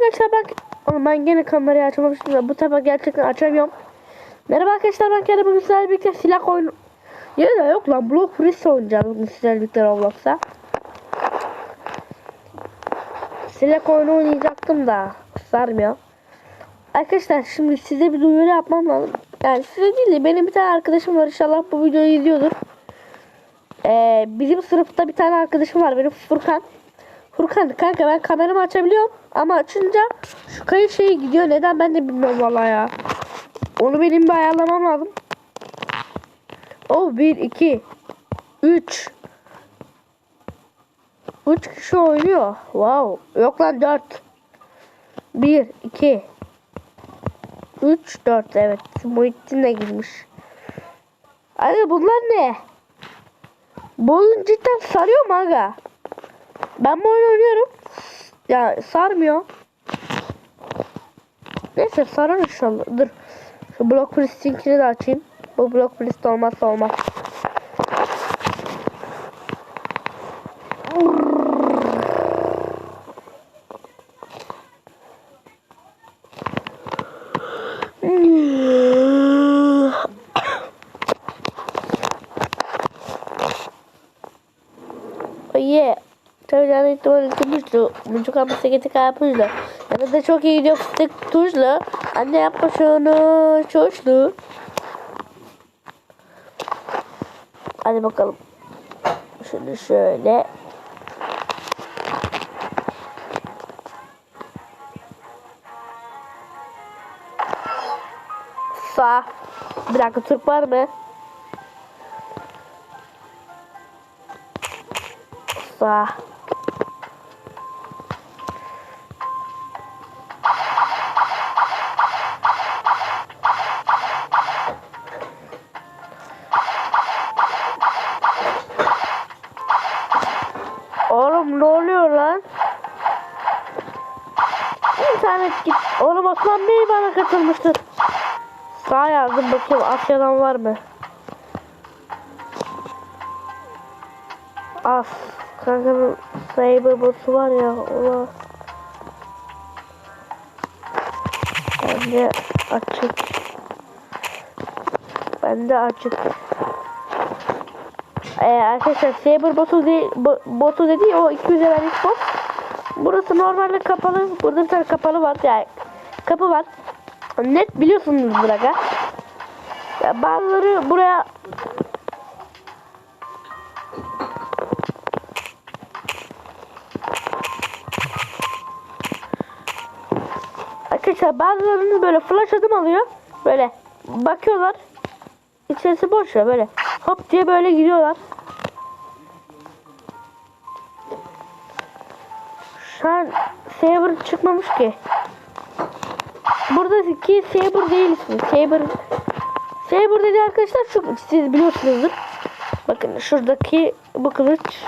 arkadaşlar ben Oğlum ben gene kamerayı açmamıştım da bu sefer gerçekten açamıyorum. Merhaba arkadaşlar ben Kerem bugün sizlerle birlikte silah oyunu Ya da yok lan Block Freeze oynayacağız bugün sizlerle birlikte Roblox'a. Silah oyunu oynayacaktım da sarmıyor. Arkadaşlar şimdi size bir duyuru yapmam lazım. Yani size değil de benim bir tane arkadaşım var inşallah bu videoyu izliyordur. Ee, bizim sınıfta bir tane arkadaşım var benim Furkan. Furkan kanka ben kameramı açabiliyorum ama açınca şu kayıt şeyi gidiyor. Neden ben de bilmiyorum vallahi ya. Onu benim bir ayarlamam lazım. O 1 2 3 3 kişi oynuyor. Wow. Yok lan 4. 1 2 3 4 evet. Muhittin de girmiş. Abi bunlar ne? Bu oyun cidden sarıyor mu aga? Ben bu oyunu oynuyorum. Ya sarmıyor. Neyse sarar inşallah. Dur. Şu Block Priest'inkini de açayım. Bu Block Priest olmazsa olmaz. Oye. Tabii yani tuzlu. Mucuk ama seketi karpuzlu. Yanında da çok iyi gidiyor fıstık tuzlu. Anne yapma şunu. Çoşlu. Hadi bakalım. Şunu şöyle. Sağ. Bir dakika Türk var mı? Sağ. Osman Bey bana katılmıştır. Sağ yazdım bakayım Asya'dan var mı? As. Kankanın Saber botu var ya. Ola. Bende açık. Bende açık. Ee, arkadaşlar Saber botu, değil, bo, botu dediği o 200 liralık bot. Burası normalde kapalı. Burada bir tane kapalı var. Yani kapı var. Net biliyorsunuz burada. Ya bazıları buraya Arkadaşlar bazılarını böyle flash adım alıyor. Böyle bakıyorlar. İçerisi boş ya böyle. Hop diye böyle gidiyorlar. Şu an Saber çıkmamış ki. Buradaki Saber değil ismi. Saber Saber dedi arkadaşlar şu siz biliyorsunuzdur. Bakın şuradaki bu kılıç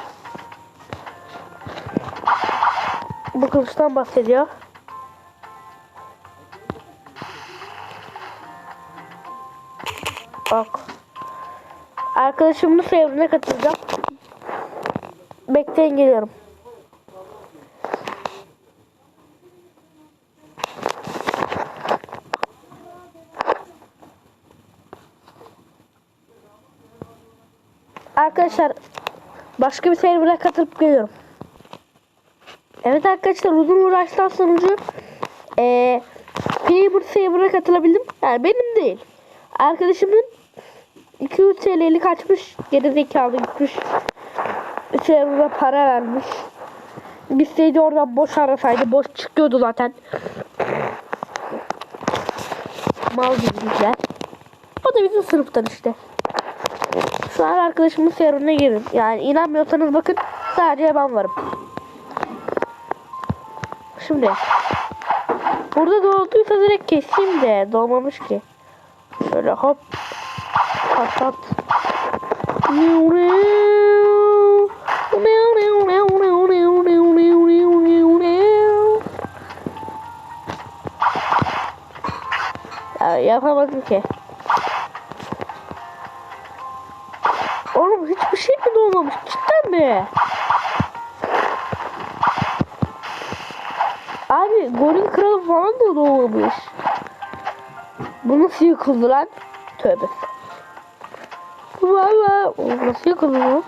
bu kılıçtan bahsediyor. Bak. Arkadaşımın Saber'ine katılacağım. Bekleyin geliyorum. Arkadaşlar başka bir server'a katılıp geliyorum. Evet arkadaşlar uzun uğraştan sonucu eee Gamer server'a katılabildim. Yani benim değil. Arkadaşımın 200 TL'lik açmış. Geri zekalı gitmiş. Server'a para vermiş. Gitseydi oradan boş arasaydı. Boş çıkıyordu zaten. Mal gibiler. O da bizim sınıftan işte. An arkadaşımın serverine girin. Yani inanmıyorsanız bakın sadece ben varım. Şimdi burada doğduysa direkt keseyim de doğmamış ki. Şöyle hop pat pat. Ya yapamadım ki. Nasıl yıkıldı lan? Tövbe. Valla o nasıl yıkıldı lan?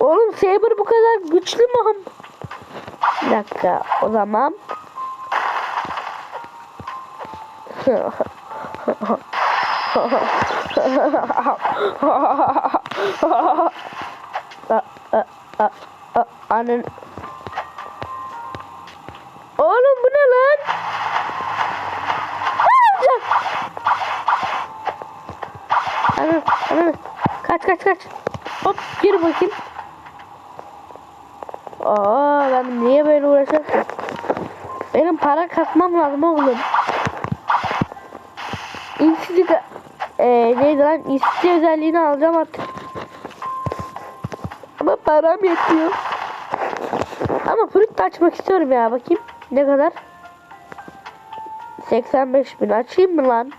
Oğlum Saber bu kadar güçlü mü? Bir dakika o zaman. Annen ne lan? Annen, annen. Kaç kaç kaç. Hop gir bakayım. Aa ben niye böyle uğraşıyorum? Benim para kasmam lazım oğlum. İnsidik ee, neydi lan? İsti özelliğini alacağım artık. Ama param yetmiyor. Ama fruit açmak istiyorum ya bakayım. Ne kadar? 85 bin açayım mı lan?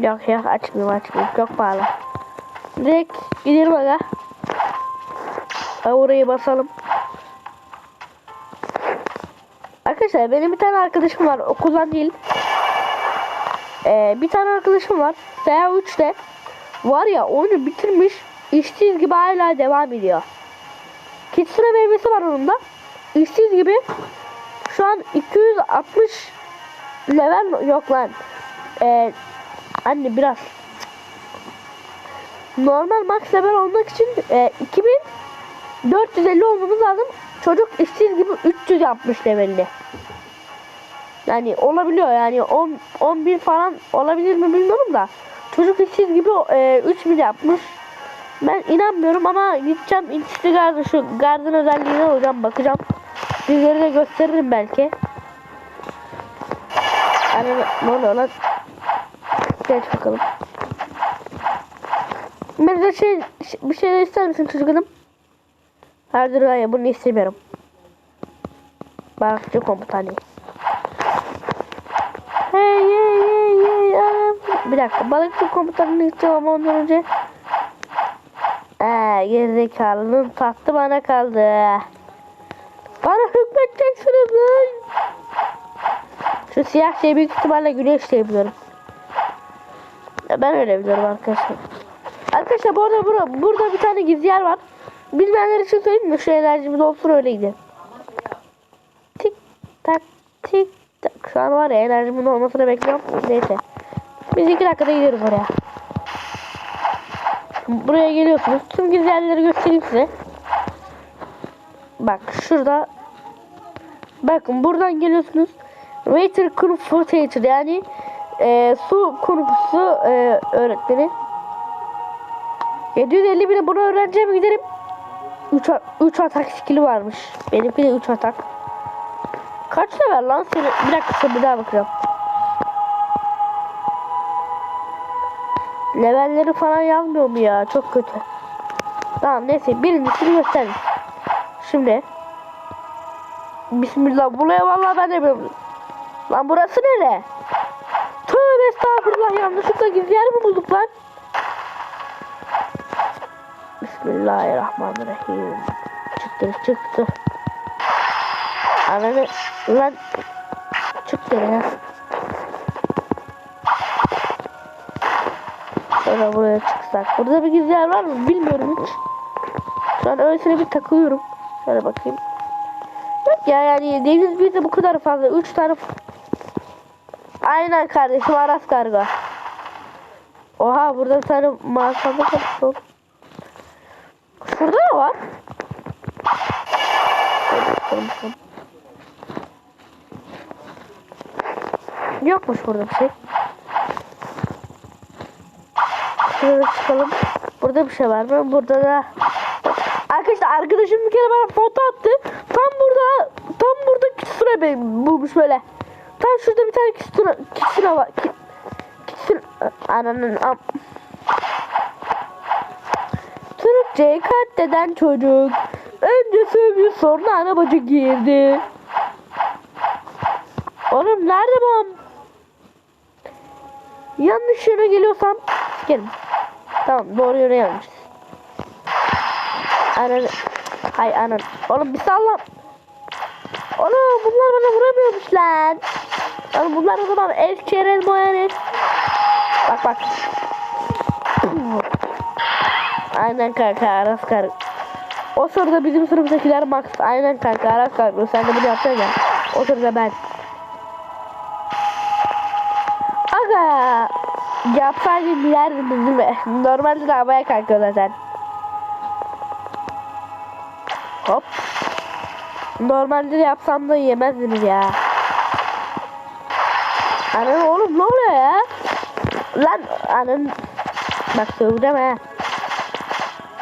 Yok ya açmayayım açmayayım çok pahalı. Direkt gidelim aga. Ha, orayı basalım. Arkadaşlar benim bir tane arkadaşım var okuldan değil. Ee, bir tane arkadaşım var. SA3'te var ya oyunu bitirmiş. İşsiz gibi hala devam ediyor. Kitsune meyvesi var onun da. İşsiz gibi şu an 260 level yok lan. Ee, anne biraz normal max level olmak için e, 2450 olmamız lazım. Çocuk işsiz gibi 300 yapmış. Yani olabiliyor yani 10 11 falan olabilir mi bilmiyorum da. Çocuk işsiz gibi e, 3000 yapmış. Ben inanmıyorum ama gideceğim Instagram'da şu garden özelliğine alacağım bakacağım. Sizlere de gösteririm belki. Yani ne oluyor lan? Geç bakalım. Mesela şey, bir şey ister misin çocuk hanım? Hayır hayır bunu istemiyorum. Balıkçı komutanı. Hey hey hey hey anam. Bir dakika balıkçı komutanını ama ondan önce Eee gerizekalının tahtı bana kaldı. Bana hükmedeceksiniz lan. Şu siyah şey büyük ihtimalle güneş diye biliyorum. Ben öyle biliyorum arkadaşlar. Arkadaşlar bu arada burada, burada bir tane gizli yer var. Bilmeyenler için söyleyeyim mi? Şu enerjimiz olsun öyle gidelim. Tik tak tik tak. Şu an var ya enerjimin olmasını bekliyorum. Neyse. Biz iki dakikada gidiyoruz oraya. Buraya geliyorsunuz. Tüm gizli yerleri göstereyim size. Bak şurada. Bakın buradan geliyorsunuz. Waiter Teacher yani e, su kurucusu e, öğretmeni. 750 bine bunu öğreneceğim giderim. 3 3 atak skill'i varmış. Benimki de 3 atak. Kaç level lan seni? Bir dakika şöyle bir daha bakacağım. Levelleri falan yazmıyor mu ya? Çok kötü. Tamam neyse birincisini göstereyim. Şimdi. Bismillah. Buraya vallahi ben de bilmiyorum. Lan burası nere? Tövbe estağfurullah yanlışlıkla gizli yer mi bulduk lan? Bismillahirrahmanirrahim. Çıktı çıktı. Ananı lan çıktı ya. Sonra buraya çıksak. Burada bir gizli yer var mı? Bilmiyorum hiç. Şu an öylesine bir takılıyorum. Şöyle bakayım. Ya yani deniz bir de bu kadar fazla. Üç tane Aynen kardeşim Aras kargo. Oha burada bir tane mağazada kapısı Şurada ne var? Yokmuş burada bir şey. Şuraya çıkalım. Burada bir şey var mı? Burada da Arkadaşlar arkadaşım bir kere bana foto attı. Tam burada kitsune bulmuş böyle. Tam şurada bir tane kitsune kitsune var. Kitsune ananın am. Türkçe katleden çocuk. Önce sövüyor sonra ana bacı girdi. Oğlum nerede bu? Yanlış yöne geliyorsam gelin. Tamam doğru yöne yanlış. Anan. Hay anan. Oğlum bir salla. Oğlum bunlar bana vuramıyormuş lan. Oğlum bunlar o zaman el çerel boyanır. Bak bak. Aynen kanka Aras kar. O sırada bizim sınıftakiler Max. Aynen kanka Aras kar. Sen de bunu yapsana ya. O sırada ben. Aga. Yapsaydım bilerdiniz değil mi? Normalde de havaya kalkıyor zaten. Hop. Normalde de yapsam da yemezdiniz ya. Anam oğlum ne oluyor ya? Lan anam. Bak söveceğim ha.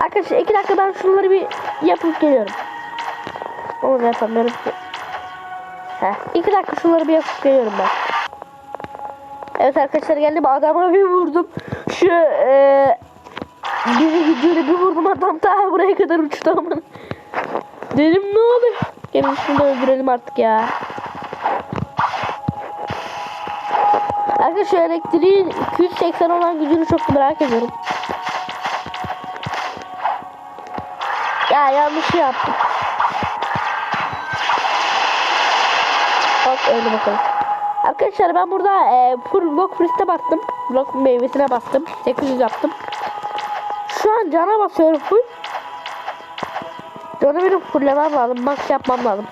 Arkadaşlar iki dakika ben şunları bir yapıp geliyorum. Onu yapamıyorum ki. Heh, iki dakika şunları bir yapıp geliyorum ben. Evet arkadaşlar geldim adama bir vurdum. Şu eee biri gidiyor bir vurdum adam ta buraya kadar uçtu ama. Dedim ne oluyor? Gelin şunu da öldürelim artık ya. Arkadaşlar elektriğin 280 olan gücünü çok merak ediyorum. Ya yanlış şey yaptım. Bak öyle bakalım. Arkadaşlar ben burada e, full block freeze'e bastım. Block meyvesine bastım. 800 yaptım. Şu an cana basıyorum full. Canı benim fulllemem lazım. Max yapmam lazım.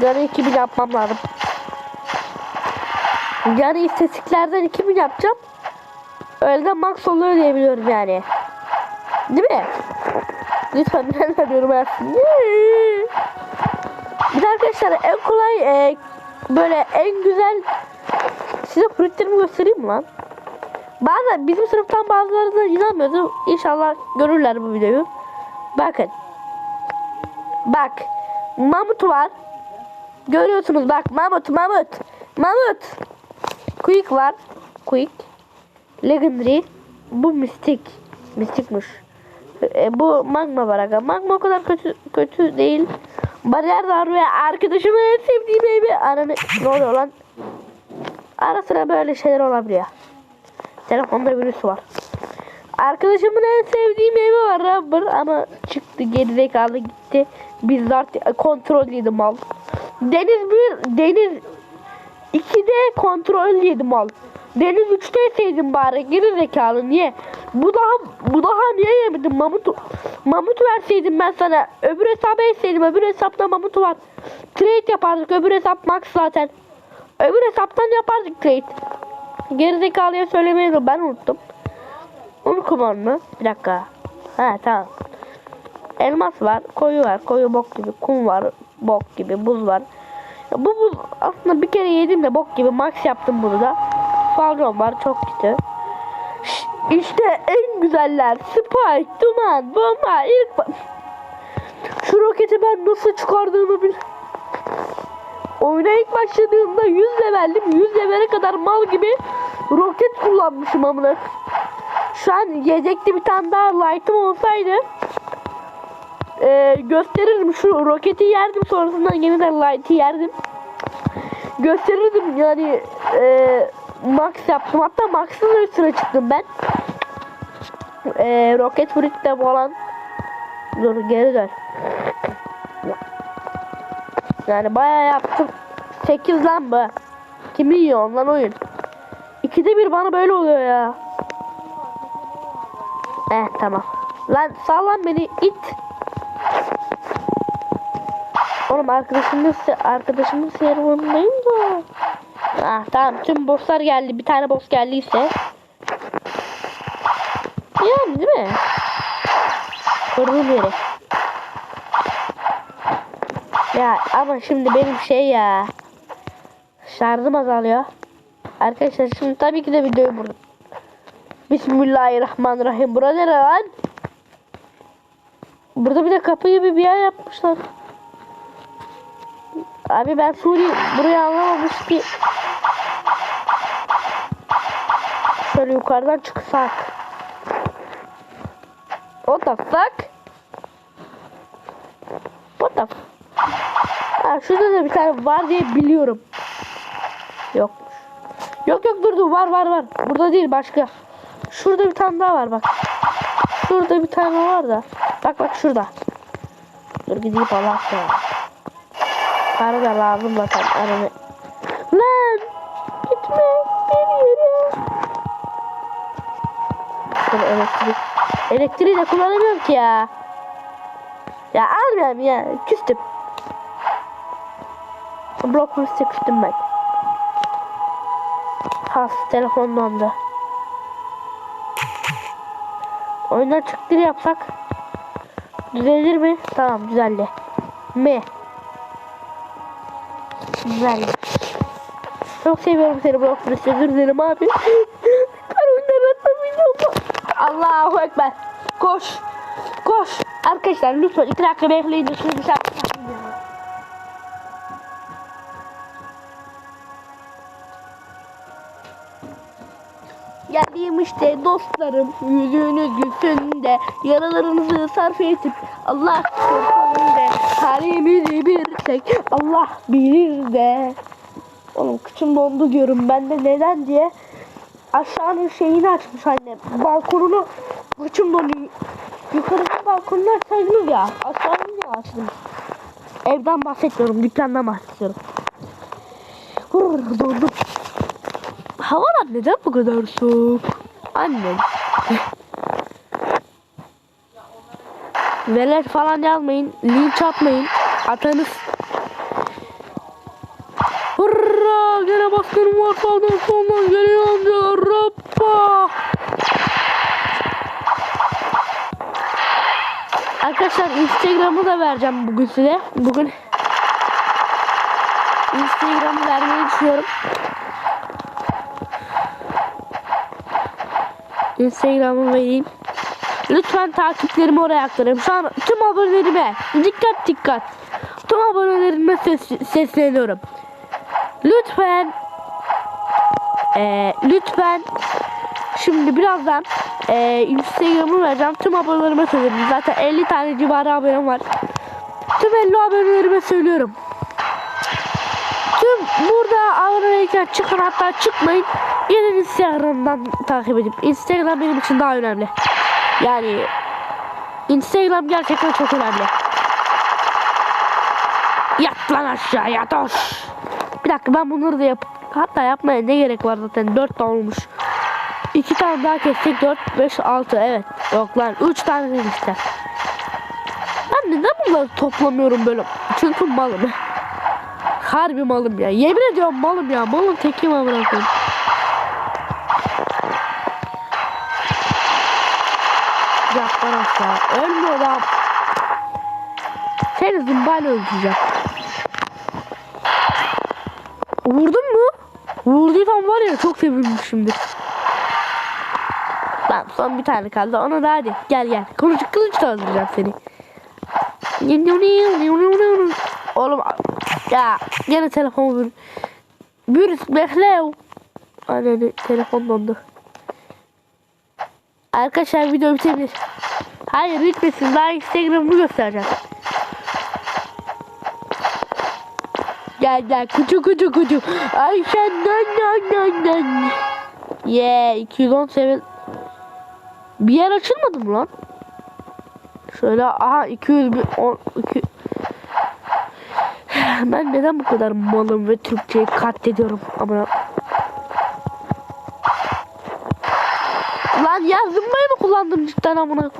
Canı 2000 yapmam lazım. Yani istatistiklerden 2000 yapacağım. Öyle de max oluyor diyebiliyorum yani. Değil mi? Lütfen ben yorum yazsın. Bir arkadaşlar en kolay e, böyle en güzel size fruitlerimi göstereyim lan? Bazen bizim sınıftan bazıları da inanmıyordu. İnşallah görürler bu videoyu. Bakın. Bak. Mamut var. Görüyorsunuz bak mamut mamut. Mamut. Quick var. Quick. Legendary. Bu mistik. Mistikmiş. E, bu magma var aga. Magma o kadar kötü kötü değil. Bariyer var ve arkadaşımın en sevdiği meyve. Ananı ne oluyor lan? Ara sıra böyle şeyler olabiliyor. Telefonda virüs var. Arkadaşımın en sevdiği meyve var rubber ama çıktı gerizekalı gitti. Bizzat kontrol yedi mal. Deniz bir deniz 2'de kontrol yedi mal. Deniz 3'te yeseydin bari geri zekalı niye? Bu daha bu daha niye yemedin mamut? Mamut verseydim ben sana. Öbür hesaba etseydim öbür hesapta mamut var. Trade yapardık öbür hesap max zaten. Öbür hesaptan yapardık trade. Geri zekalıya söylemeyi ben unuttum. Unutmam mı? Bir dakika. Ha tamam. Elmas var, koyu var, koyu bok gibi, kum var, bok gibi, buz var. Ya bu buz aslında bir kere yedim de bok gibi max yaptım bunu da. Falcon var çok kötü. İşte en güzeller. Spike, duman, bomba, ilk Şu roketi ben nasıl çıkardığımı bil. Oyuna ilk başladığımda 100 leveldim. 100 levele kadar mal gibi roket kullanmışım amına. Şu an yiyecekli bir tane daha light'ım olsaydı e, gösterirdim şu roketi yerdim sonrasında yeniden light'ı yerdim. Gösterirdim yani e, max yaptım hatta max'ın üstüne çıktım ben. E, roket fruit'te falan dur geri dön. Yani bayağı yaptım. 8 lan bu. Kimi yiyor lan oyun? İkide bir bana böyle oluyor ya. Eh tamam. Lan sağlam beni it. Oğlum arkadaşımın arkadaşımın serverındayım da. Ah tamam tüm bosslar geldi. Bir tane boss geldiyse. Yani değil mi? Yeri. Ya ama şimdi benim şey ya. Şarjım azalıyor. Arkadaşlar şimdi tabii ki de videoyu burada. Bismillahirrahmanirrahim. Burada ne lan? Burada bir de kapı gibi bir yer yapmışlar. Abi ben Suri burayı anlamamış ki. Şöyle yukarıdan çıksak. What the fuck? What the f- Ha şurada da bir tane var diye biliyorum. Yok. Yok yok dur dur var var var. Burada değil başka. Şurada bir tane daha var bak. Şurada bir tane var da. Bak bak şurada. Dur gideyim Allah aşkına. Para da lazım zaten aranı. Lan! Gitme! Bir yere. Dur elektrik. Elektriği de kullanamıyorum ki ya. Ya almıyorum ya. Küstüm. Polise küstüm ben. Has telefon dondu. Oyundan çıktı yapsak düzelir mi? Tamam düzeldi. Mi? Düzeldi. Çok seviyorum seni blok polise. Özür dilerim abi. ben oyundan atlamayacağım. Allahu Ekber. Koş. Koş. Arkadaşlar lütfen iki dakika bekleyin. Geldiğim işte dostlarım yüzünüz gülsün yaralarınızı sarf edip Allah korusun de halimizi bir tek Allah bilir de. Oğlum kıçım dondu diyorum ben de neden diye. Aşağının şeyini açmış annem. Balkonunu kıçım donuyor. Yukarıda balkonunu açsaydınız ya aşağını niye açtınız? Evden bahsetmiyorum dükkandan bahsediyorum Hırr, dondum Havalar neden bu kadar soğuk? Annem. Velet falan yazmayın. Linç atmayın. Atanız. Hurra! Gene baskınım var sağdan soldan geliyor amca. Rappa! Arkadaşlar Instagram'ı da vereceğim bugün size. Bugün Instagram'ı vermeyi düşünüyorum. Instagram'ı vereyim. Lütfen takiplerimi oraya aktarın. Şu an tüm abonelerime dikkat dikkat. Tüm abonelerime ses, sesleniyorum. Lütfen eee, lütfen şimdi birazdan eee Instagram'ı vereceğim. Tüm abonelerime söylüyorum. Zaten 50 tane civarı abonem var. Tüm 50 abonelerime söylüyorum. Tüm burada aboneyken çıkın hatta çıkmayın. Gelin Instagram'dan takip edip Instagram benim için daha önemli. Yani Instagram gerçekten çok önemli. Yat lan aşağı yat hoş. Bir dakika ben bunları da yap. Hatta yapmaya ne gerek var zaten 4 tane olmuş. 2 tane daha kessek 4, 5, 6 evet. Yok lan 3 tane işte. Ben neden bunları toplamıyorum böyle? Çünkü malım. Harbi malım ya. Yemin ediyorum malım ya. Malın tekim amına koyayım. Yaptan aşağı. Ölmüyor adam. Seni zımbayla öldüreceğim. Vurdun mu? Vurduysam var ya çok sevinmişimdir. Lan son bir tane kaldı. Ona da hadi. Gel gel. Kılıç kılıç da öldüreceğim seni. Oğlum ya yine telefon bir bir bekle. Anne telefon dondu. Arkadaşlar video bitebilir. Hayır bitmesin. Daha Instagram'ımı göstereceğim. Gel gel kucu kucu kucu. Ayşe dön dön dön dön. Yeah 217. Bir yer açılmadı mı lan? Şöyle aha 200 bir 10 2 Ben neden bu kadar malım ve Türkçeyi katlediyorum ama Lan ya mı kullandım cidden amına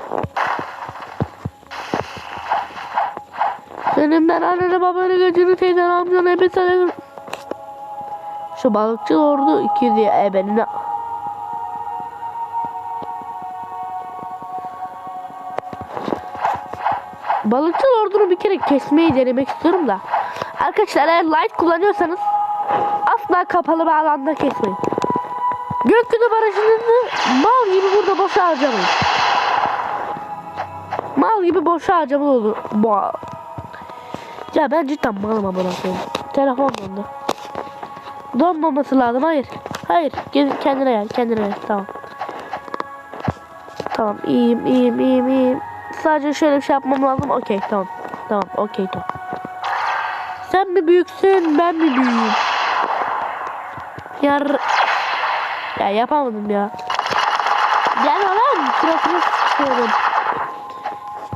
Senin ben annene babanı gözünü teyzen amcanı ebe sana Şu balıkçı ordu 200 ya ebenine Balıkçı ordunu bir kere kesmeyi denemek istiyorum da. Arkadaşlar eğer light kullanıyorsanız asla kapalı bir alanda kesmeyin. Gökyüzü barajınızı mal gibi burada boşa harcamayın. Mal gibi boşa harcama olur. Ya ben cidden malım amına koyayım. Telefon dondu. Donmaması lazım. Hayır. Hayır. Kendine gel. Kendine gel. Tamam. Tamam. iyiyim iyiyim iyiyim iyiyim. Sadece şöyle bir şey yapmam lazım. Okey tamam. Tamam okey tamam. Sen mi büyüksün ben mi büyüğüm? Yar... Ya yapamadım ya. Gel lan suratını sıkıyorum.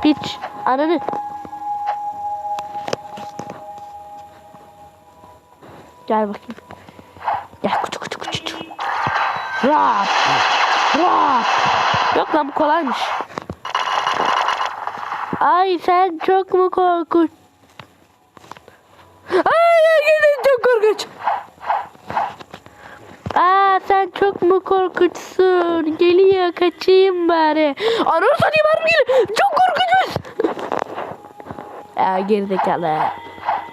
Piç. Ananı. Gel bakayım. Gel kutu kutu kutu. Rap. Rap. Yok lan bu kolaymış. Ay sen çok mu korkunç? Ay ay, çok korkunç. Aa sen çok mu korkunçsun? Geliyor kaçayım bari. Ananı satayım harbi geliyor. Çok korkunçuz. Ya gerizekalı.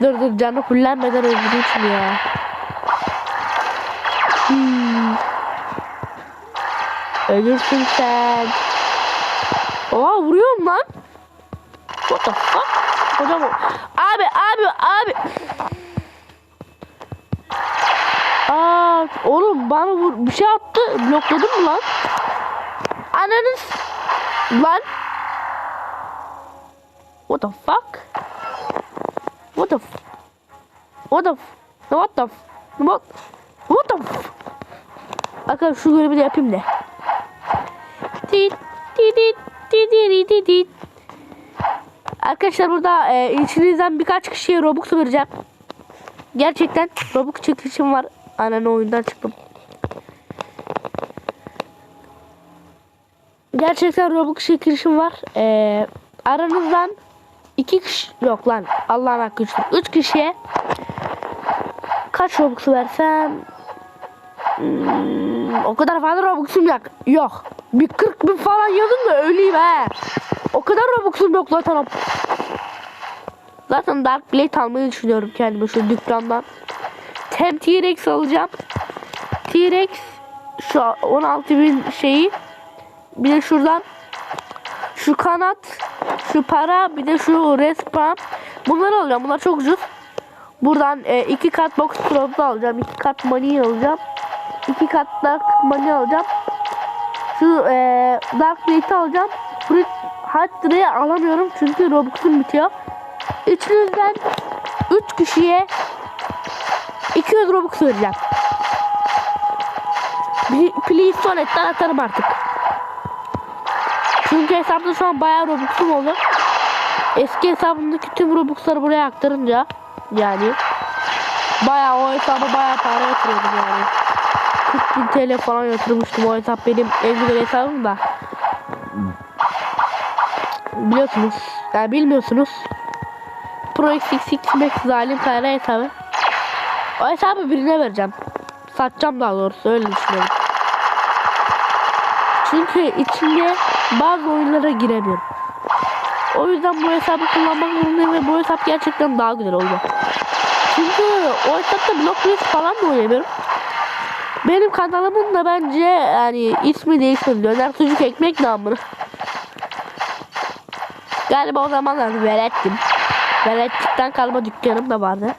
Dur dur canı fullenmeden öldüreyim şunu ya. Hmm. Ölürsün sen. Oha vuruyorum lan. What the fuck? Hocam Abi abi abi. Aa oğlum bana vur bir şey attı. Blokladın mı lan? Ananız. Lan. What the fuck? What the f What the f What the f What What the f Arkadaşlar şu görevi de yapayım da. Arkadaşlar burada e, içinizden birkaç kişiye Robux vereceğim. Gerçekten Robux çekilişim var. Ananı oyundan çıktım. Gerçekten Robux çekilişim var. E, aranızdan iki kişi yok lan Allah'ın hakkı. Üç kişiye kaç Robux versem Hmm, o kadar fazla Robux'um yok. Yok. Bir 40 bin falan yazın da öleyim he. O kadar Robux'um yok zaten. Zaten Dark Blade almayı düşünüyorum kendime şu dükkandan. Hem T-Rex alacağım. T-Rex şu 16 bin şeyi. Bir de şuradan şu kanat, şu para, bir de şu respawn. Bunları alacağım. Bunlar çok ucuz. Buradan e, iki kat box probe alacağım. iki kat money alacağım. iki kat dark money alacağım. Şu e, dark blade'i alacağım. Hard liraya alamıyorum çünkü Robux'um bitiyor. Üçünüzden 3 kişiye 200 Robux vereceğim. Please sonnetten atarım artık. Çünkü hesapta şu an bayağı Robux'um oldu. Eski hesabımdaki tüm Robux'ları buraya aktarınca yani bayağı o hesaba bayağı para yatırıyordum yani. 40 bin TL falan yatırmıştım o hesap benim en güzel hesabım da. Biliyorsunuz. Yani bilmiyorsunuz. Pro XXX Max zalim kara hesabı. O hesabı birine vereceğim. Satacağım daha doğrusu öyle düşünüyorum. Çünkü içinde bazı oyunlara giremiyorum. O yüzden bu hesabı kullanmak zorundayım ve bu hesap gerçekten daha güzel oldu. Çünkü o hesapta Block falan da oynamıyorum. Benim kanalımın da bence yani ismi değişmedi. Döner sucuk ekmek namını. Galiba o zamanlar verettim. Verettikten kalma dükkanım da vardı.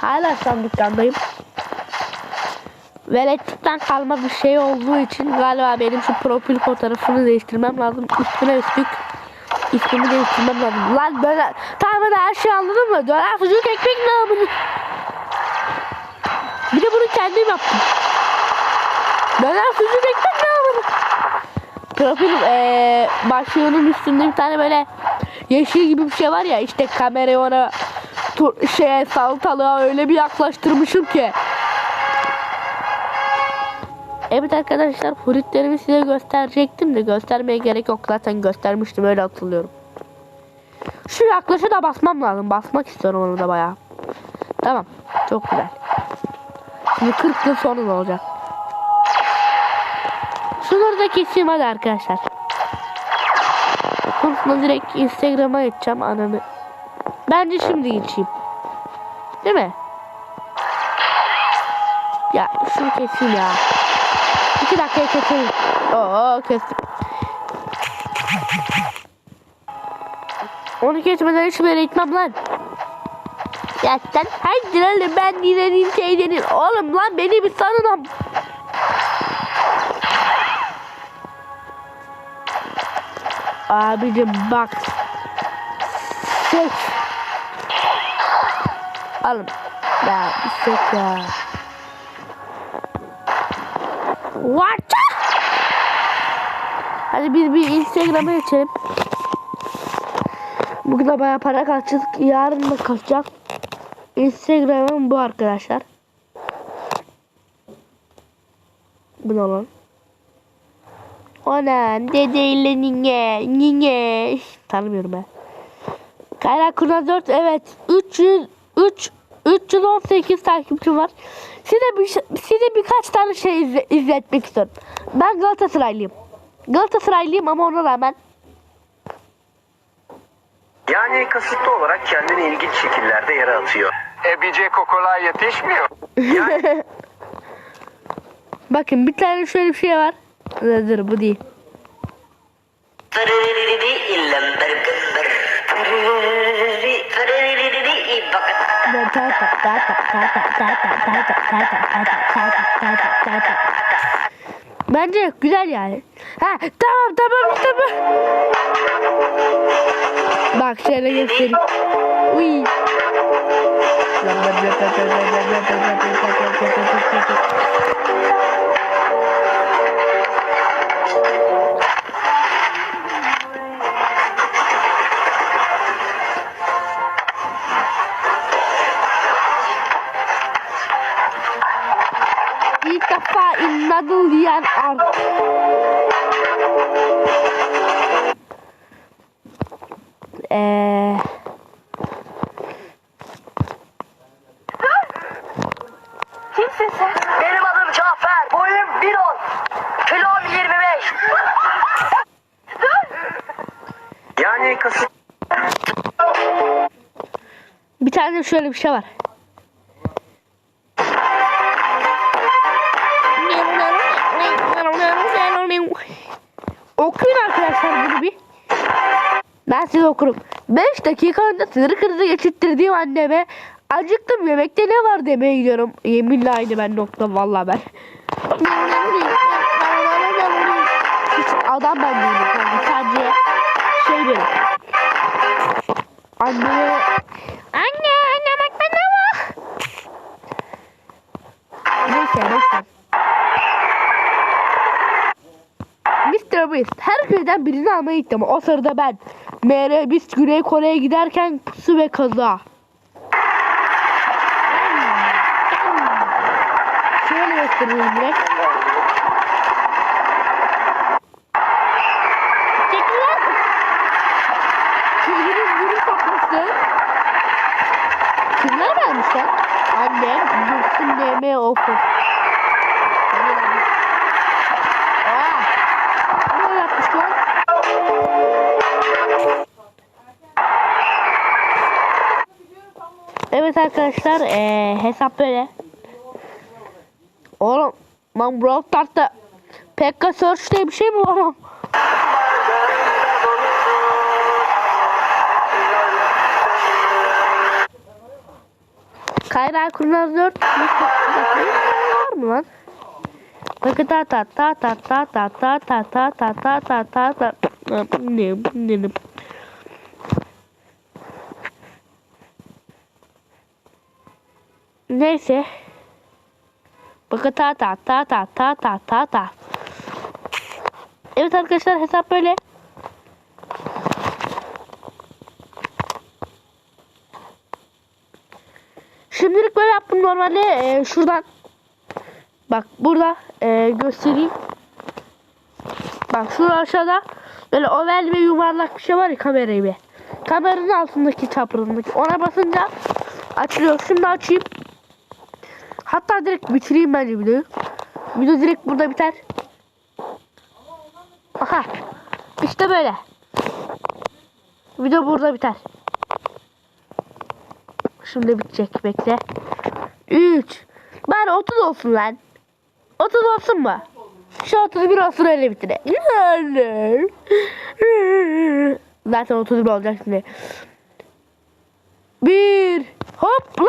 Hala şu an dükkandayım. Velettikten kalma bir şey olduğu için galiba benim şu profil fotoğrafını değiştirmem lazım. Üstüne üstlük ismimi değiştirmem lazım. Lan böyle tamam hadi her şeyi anladın mı? Döner sucuk ekmek namını. Bir de bunu kendim yaptım. Döner sucuk ekmek namını. Profil ee, başlığının üstünde bir tane böyle yeşil gibi bir şey var ya işte kamerayı ona tur, şeye salatalığa öyle bir yaklaştırmışım ki. Evet arkadaşlar fruitlerimi size gösterecektim de göstermeye gerek yok zaten göstermiştim öyle hatırlıyorum. Şu yaklaşa da basmam lazım. Basmak istiyorum onu da bayağı. Tamam. Çok güzel. Şimdi 40 yıl sonra ne olacak? Şunları da keseyim hadi arkadaşlar. Konusunda direkt Instagram'a geçeceğim ananı. Bence şimdi geçeyim. Değil mi? Ya şunu keseyim ya. İki dakikaya keseyim. Oo kestim. Onu kesmeden hiçbir yere gitmem lan. Sen haydi lan ben dinlenin şeylerin. Oğlum lan beni bir sanın Abicim bak. Seç. Alın. Ya seç ya. What? Hadi biz bir Instagram'a geçelim. Bugün de bayağı para kaçacak. Yarın da kaçacak. Instagram'ım bu arkadaşlar. Bu ne lan? Anam dedeyle nine nine tanımıyorum ben. Kaynak Kurnaz 4 evet 300 3 318 takipçim var. Size bir, size birkaç tane şey izle- izletmek istiyorum. Ben Galatasaraylıyım. Galatasaraylıyım ama ona rağmen Yani kasıtlı olarak kendini ilginç şekillerde yere atıyor. Ebice kokolar yetişmiyor. bakın bir tane şöyle bir şey var. Dur, dur bu değil. Bence güzel yani. Ha tamam tamam bu. Bak şöyle göstereyim. Uy. İnanıl yiyen art. Eee... Kimsin sen? Benim adım Cafer. Boyum 1.10. Kilom 25. Yani kasıt Bir tane şöyle bir şey var. Size okurum. 5 dakika önce sinir krizi geçirttirdiğim anneme acıktım yemekte ne var demeye gidiyorum. Yeminle aynı ben nokta vallahi ben. Hiç adam ben değilim. Yani sadece şey benim. Anneme Anne anne bak bana bak. Neyse neyse. Mr. Beast her köyden birini almaya gittim. O sırada ben Meğer biz Güney Kore'ye giderken pusu ve kaza. Şöyle göstereyim direkt. Kimler vermişler? Annem, Gülsüm, Neme, Oku. Arkadaşlar eee, hesap böyle. Oğlum lan Brawl Stars'ta Pekka Search diye bir şey mi var oğlum? Kaynağı kurnaz 4 var mı lan? Bakın ta ta ta ta ta ta ta ta ta ta ta ta ta ta ne ne Neyse. Bakın ta ta ta ta ta ta ta ta. Evet arkadaşlar hesap böyle. Şimdilik böyle yaptım normalde e, şuradan. Bak burada e, göstereyim. Bak şurada aşağıda böyle oval ve yuvarlak bir şey var ya kamerayı bir. Kameranın altındaki çaprazındaki. Ona basınca açılıyor. Şimdi açayım. Hatta direkt bitireyim bence videoyu. Video direkt burada biter. Aha. İşte böyle. Video burada biter. Şimdi bitecek bekle. 3. Bari 30 olsun lan. 30 olsun mu? Şu 31 olsun öyle bitire. Zaten 31 olacak şimdi. Bir. Hop.